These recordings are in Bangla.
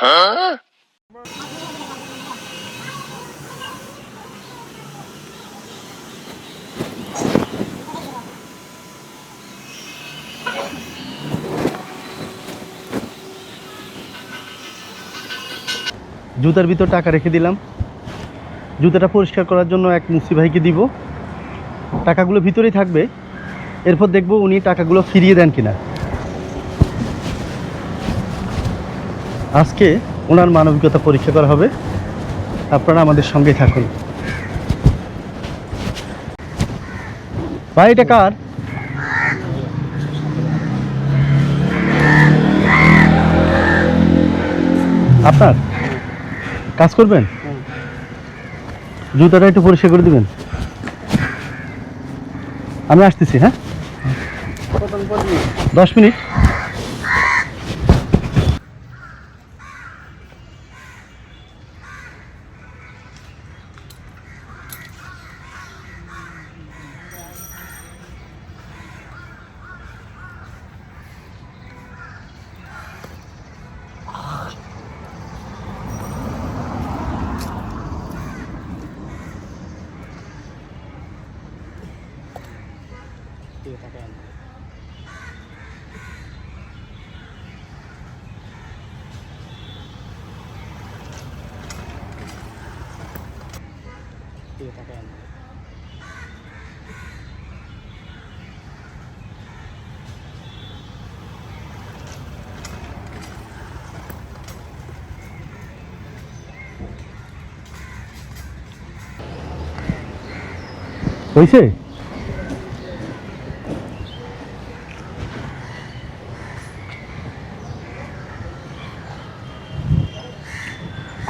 জুতার ভিতর টাকা রেখে দিলাম। জুতাটা পরিষ্কার করার জন্য এক মুসি ভাইকে দিব। টাকাগুলো ভিতরেই থাকবে। এরপর দেখব উনি টাকাগুলো ফিরিয়ে দেন কিনা। আজকে ওনার মানবিকতা পরীক্ষা করা হবে। আপনারা আমাদের সঙ্গেই থাকুন। ভাই, এটা কার? আপনার? কাজ করবেন? জুতাটা একটু পরিষ্কার করে দিবেন। আমি আসতেছি হ্যাঁ? দশ মিনিট। ていうパターンで。っていうパ。おいしい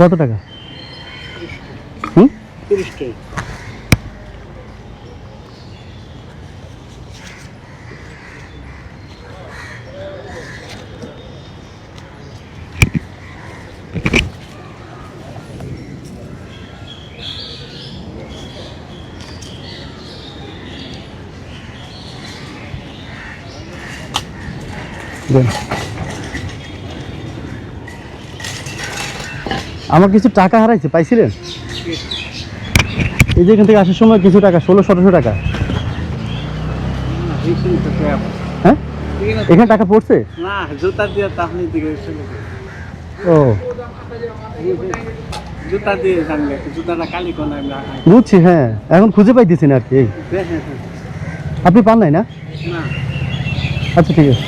কত টাকা হুম দেন। আমার কিছু টাকা হারাইছে পাইছিলেন? এই যে এখান থেকে আসার সময় কিছু টাকা ষোলো সতেরোশো টাকা। হ্যাঁ? এখানে টাকা পড়ছে? না জুতা দিয়ে তো দিকে ও। জুতা দিয়ে জানলে জুতাটা কালি কোন বুঝছি হ্যাঁ। এখন খুঁজে পাইতেছি না আর কি আপনি পান নাই না? না। আচ্ছা ঠিক আছে।